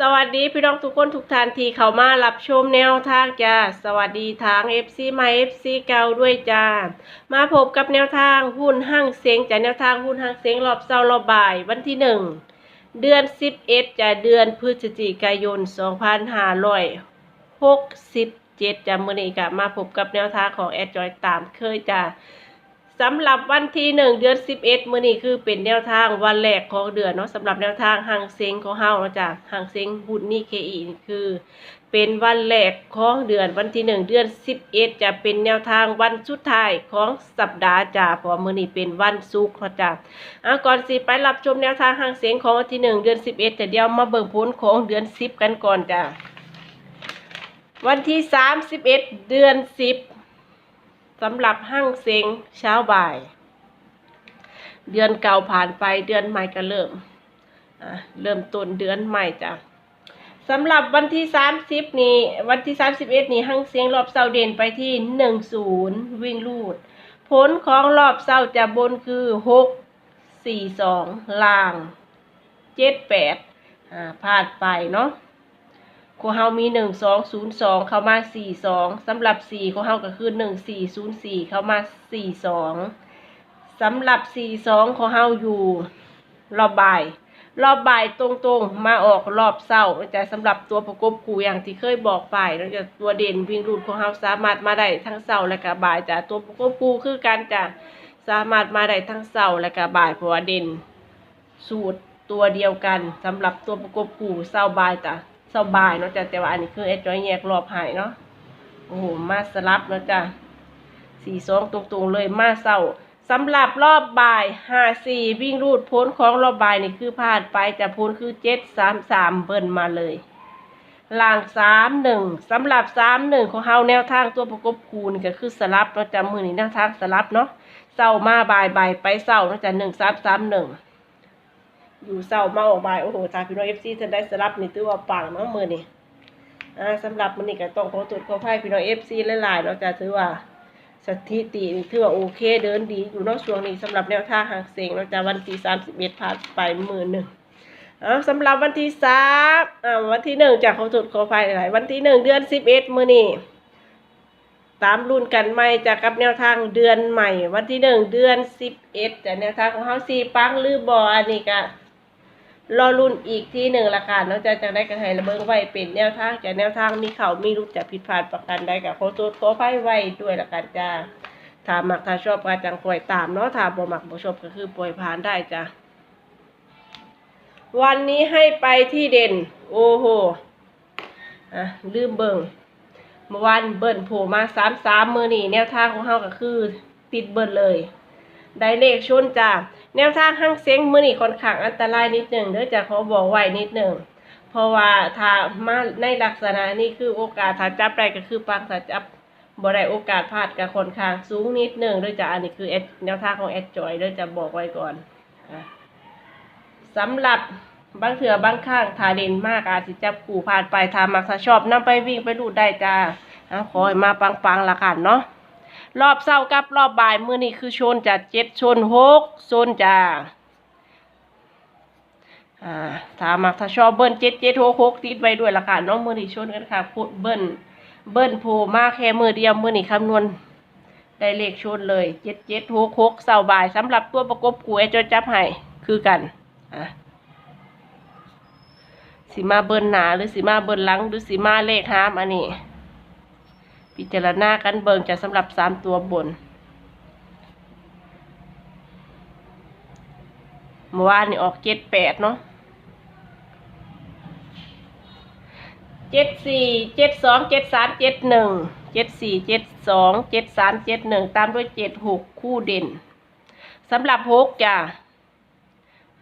สวัสดีพี่น้องทุกคนทุกท่านที่เข้ามารับชมแนวทางจ้าสวัสดีทาง FC ใหม่ FC เก่าด้วยจ้ามาพบกับแนวทางหุ้นห้างเสียงจ้าแนวทางหุ้นห้างเสียงรอบเช้ารอบบ่ายวันที่หนึ่งเดือน11จ้าเดือนพฤศจิกายน2567จ้ามื้อนี้ก็มาพบกับแนวทางของแอดจอยตามเคยจ้า สำหรับวันที่หนึ่งเดือนสิบเอ็ดมื้อนี้คือเป็นแนวทางวันแรกของเดือนเนาะสำหรับแนวทางหางเซ็งของเฮาเนาะจ้ะหางเซ็งหุ้นนี่เคอีนี่คือ เป็นวันแรกของเดือนวันที่หนึ่งเดือนสิบเอ็ดจะเป็นแนวทางวันสุดท้ายของสัปดาห์จ้ะเพราะมื้อนี้เป็นวันศุกร์เนาะจ้ะอะก่อนสิไปรับชมแนวทางหางเซ็งของวันที่หนึ่งเดือนสิบเอ็ดแต่เดี๋ยวมาเบิ่งผลของเดือนสิบกันก่อนจ้ะวันที่สามสิบเอ็ดเดือนสิบ สำหรับห้างเซ็งเช้าบ่าย เดือนเก่าผ่านไปเดือนใหม่ก็เริ่มเริ่มต้นเดือนใหม่จ้ะสำหรับวันที่สามสิบนี้ วันที่สามสิบเอ็ดนี้ห้างเสียงรอบเสาเด่นไปที่หนึ่งศูนย์วิ่งลูด ผลของรอบเสาจะบนคือหกสี่สองล่างเจ็ดแปดอ่าพลาดไปเนาะ ของเฮามีหนึ่งสองศูนย์สองเข้ามาสี่สองสำหรับสี่ของเฮาก็คือหนึ่งสี่ศูนย์สี่เข้ามาสี่สองสำหรับสี่สองของเฮาอยู่รอบบ่าย รอบบ่ายตรงๆ มาออกรอบเศร้าจะสำหรับตัวประกบคู่อย่างที่เคยบอกไปแล้วจะตัวเด่นวิ่งรูดของเฮาสามารถมาได้ทั้งเศร้าและก็บ่ายจ้ะตัวประกบคู่คือการจะสามารถมาได้ทั้งเศร้าและก็บ่ายเพราะว่าเด่นสูตรตัวเดียวกันสำหรับตัวประกบคู่เศร้าบายจ้ะ ร้าบายเนาะจ้ะแต่ว่าอันนี้คือไอ้จอยแยกรอบหายเนาะโอ้โหมาสลับเนาะจ้ะสี่สองตรงๆเลยมาเศร้าสำหรับรอบบ่ายห้าสี่วิ่งรูดพ้นของรอบบ่ายนี่คือพลาดไปจะพ้นคือเจ็ดสามสามเบิ่นมาเลยล่างสามหนึ่งสำหรับสามหนึ่งของเฮาแนวทางตัวประกบคูนก็คือสลับเนาะจ้ะมือนี้แนวทางสลับเนาะเศร้ามาบ่ายบ่ายไปเศร้าเนาะจ้ะหนึ่งสามสามหนึ่ง อยู่เศร้ามาออกบ่าโอ้โหทาพี่น้องเอฟซีจะได้สลับนี่ถือว่าปังเนาะมือนี่อ่าสำหรับมันนี่ก็ต้องขอตรวจขอให้พี่น้องเอฟซีหลายๆเนาะจะถือว่าสถิตินี่ถือว่าโอเคเดินดีอยู่นอกช่วงนี้สำหรับแนวทางหางเสียงเราจะวันที่สามสิบเอ็ดผ่านไปมื่นหนึ่งอ่าสำหรับวันที่สามอ่าวันที่หนึ่งจากขอตรวจขอให้หลายวันที่หนึ่งเดือนสิบเอ็ดมือนี่ตามรุ่นกันใหม่จากกับแนวทางเดือนใหม่ วันที่หนึ่งเดือนสิบเอ็ดแต่แนวทางของเขาสี่ปังหรือบออันนี้ก็ รอรุ่นอีกที่หนึ่งละค่ะนอกจากจะได้กระไห้ระเบิงไว้เป็นแนวทางจากแนวทางมีเขามีรุดจากผิดพลาดประกันได้กับโคตรโคไฟไว้ด้วยละกันจ้าถ้ามักถ้าชอบก็จังปล่อยตามเนาะถ้าบ่หมักบ่ชอบก็คือปล่อยผ่านได้จ้าวันนี้ให้ไปที่เด่น โอ้โหอะลืมเบิงเมื่อวานเบิ้ลโผล่มาสามสามมือนี่แนวทางของเฮาก็คือ ติดเบิ้ลเลย ได้เลขชนจ้า แนวทางห้างเซ็งมือนี่ค่อนข้างอันตรายนิดหนึ่งเด้อจะขอบอกไว้นิดหนึ่งเพราะว่าถ้ามาในลักษณะนี้คือโอกาสถ้าจับได้ก็คือปังถ้าจับบ่ได้โอกาสพลาดก็ค่อนข้างสูงนิดหนึ่งเด้อจะอันนี้คือแนวทางของแอดจอยเด้อจะบอกไว้ก่อนสำหรับบางเถื่อบางข้างทาเด่นมากอาจจะจับกูผ่านไปทามักถ้าชอบนำไปวิ่งไปดูดได้จ้าเอาขอให้มาปังๆละกันเนาะ รอบเศร้ากับรอบบ่ายมือนี้คือชนจะเจ็ดชนหกชนจ้าอ่าถ้ามักถ้าชอบเบิ้ลเจ็ดเจ็ดหกหกติดไว้ด้วยละกันเนาะมื้อนี้ชนกันค่ะพูดเบิ้ลเบิ้ลโผมาแค่มือเดียวมือนี้คำนวณได้เลขชนเลยเจ็ดเจ็ดหกหกเสาบ่ายสำหรับตัวประกบกูไอจอยจับให้คือกันอะสีมาเบิ้ลหนาหรือสีมาเบิ้ลหลังหรือสีมาเลขห้ามอันนี้ พิจารณากันเบิงจะสำหรับสามตัวบนเมื่อวานนี่ออกเจ็ดแปดเนาะเจ็ดสี่เจ็ดสองเจ็ดสามเจ็ดหนึ่งเจ็ดสี่เจ็ดสองเจ็ดสามเจ็ดหนึ่งตามด้วยเจ็ดหกคู่เด่นสำหรับหกจ้ะ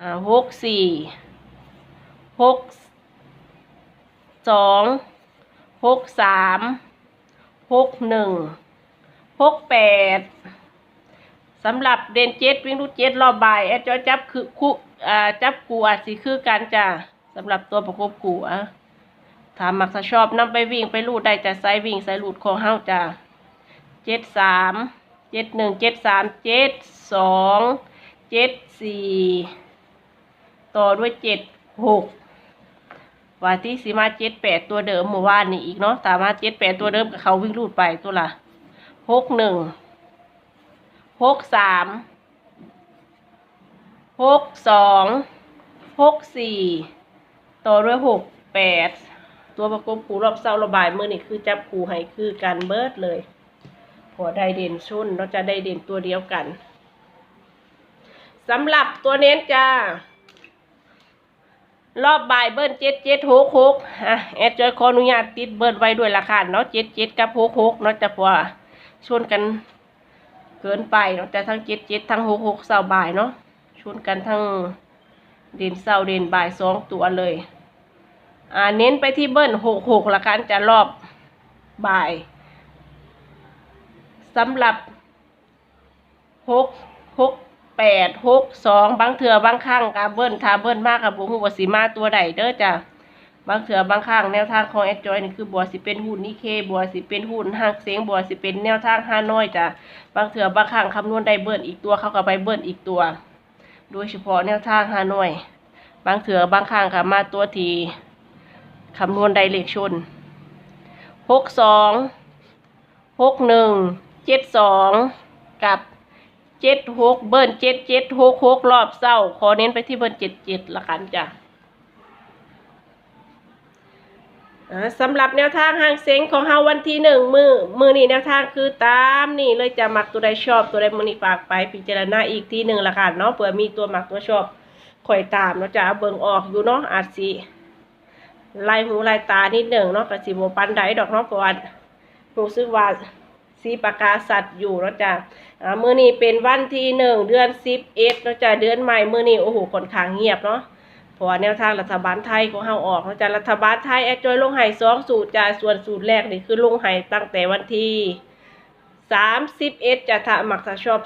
อ่าหกสี่หกสองหกสาม หกหนึ่งหกแปดสำหรับเดนเจ็ดวิ่งรูดเจ็ดรอบบ่ายแอดจอยจับคือคู่อ่าจับกูอาจสิคือกันจ้ะสำหรับตัวประกบกูอะถามมักถ้าชอบนำไปวิ่งไปรูดได้จะไซวิ่งไซรูดของเฮาจ้ะเจ็ดสามเจ็ดหนึ่งเจ็ดสามเจ็ดสองเจ็ดสี่ต่อด้วยเจ็ดหก ว่าที่สีมาเจ็ดแปดตัวเดิมเมื่อวานนี้อีกเนาะสามารถเจ็ดแปดตัวเดิมกับเขาวิ่งรูดไปตัวละหกหนึ่งหกสามหกสองหกสี่ต่อด้วยหกแปดตัวประกบคูรอบเศร้าระบายมือนี่คือจับคูให้คือการเบิดเลยพอได้เด่นชุนเราจะได้เด่นตัวเดียวกันสำหรับตัวเน้นจ้า รอบบ่ายเบิ้ลเจ็ดเจ็ดหกหกอะแอดจอยขออนุญาตติดเบิ้ลไว้ด้วยราคาเนาะเจ็ดเจ็ดกับหกหกเนาะจะพอชนกันเกินไปเนาะแต่ทั้งเจ็ดเจ็ดทั้งหกหกเสาบ่ายเนาะชนกันทั้งเด่นเสาเด่นบ่ายสองตัวเลย อ่าเน้นไปที่เบิ้ลหกหกละกันจะรอบบ่ายสำหรับหกหก แปดหกสองบางเถื่อบางข้างกับเบิ้ลถ้าเบิ้ลมากกับบุหัวสีมาตัวใดเด้อจ้ะบางเถื่อบางข้างแนวทางของแอดจอยนี่คือบัวสิเป็นหุ่นนิเคบัวสิเป็นหุ่นหักเสียงบัวสิเป็นแนวทางห้าน้อยจ้ะบางเถื่อบางข้างคำนวณได้เบิ้ลอีกตัวเข้าก็ไปเบิ้ลอีกตัว โดยเฉพาะแนวทางห้าน้อย บางเถื่อบางข้างค่ะมาตัวทีคำนวณได้เลขชนหกสองหกหนึ่งเจ็ดสองกับ เจ็ดหกเบิ้ลเจ็ดเจ็ดหกหกรอบเศร้า ขอเน้นไปที่เบิ้ลเจ็ดเจ็ดละกันจ้ะสำหรับแนวทางห้างเซ็งของเฮาวันที่หนึ่งมือมือนี่แนวทางคือตามนี่เลยจะมักตัวใดชอบตัวใดมือนี่ฝากไปพิจารณาอีกทีหนึ่งละกันเนาะเผื่อมีตัวมักตัวชอบข่อยตามเนาะจะเบิ่งออกอยู่เนาะอาจสิลายหูลายตานิดหนึ่งเนาะกระสิบปันไดดอกเนาะเพระว่ารู้สึกว่า สีปากกาสัตว์อยู่เนาะจ้ะมือนี้เป็นวันที่หนึ่งเดือนสิบเอ็ดเนาะจ้ะเดือนใหม่มือนี้โอ้โหค่อนข้างเงียบเนาะเพราะแนวทางรัฐบาลไทยของเฮาออกเนาะจ้ะรัฐบาลไทยแอดจอยลงให้สองสูตรจ้ะส่วนสูตรแรกนี่คือลงให้ตั้งแต่วันที่ สามสิบเอ็ดจะถ้ามักถ้าชอบ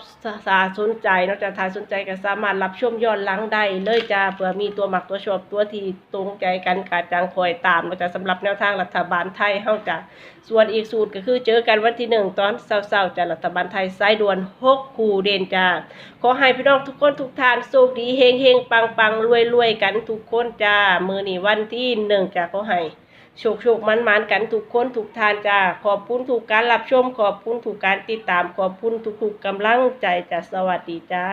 สาสนใจนาะจ้ะถ้าสนใจก็สามารถรับชมย้อนหลังได้เลยจ้ะเผื่อมีตัวหมักตัวชอบตัวที่ตรงใจกันกาจังคอยตามนาะจ้ะสำหรับแนวทางรัฐบาลไทยเฮาจ้ะส่วนอีกสูตรก็คือเจอกันวันที่หนึ่งตอนเศร้าๆจากรัฐบาลไทยสายด่วนหกคูเด่นจ้าขอให้พี่น้องทุกคนทุกทานโชคดีเฮงเฮงปังปังรวยรวยกันทุกคนจ้ามือนี้วันที่หนึ่งจ้าขอให้ โชคโชคมันมันกันทุกคนทุกทานจ้าขอบคุณทุกการรับชม ขอบคุณทุกการติดตามขอบคุณทุกๆกำลังใจจ้าสวัสดีจ้า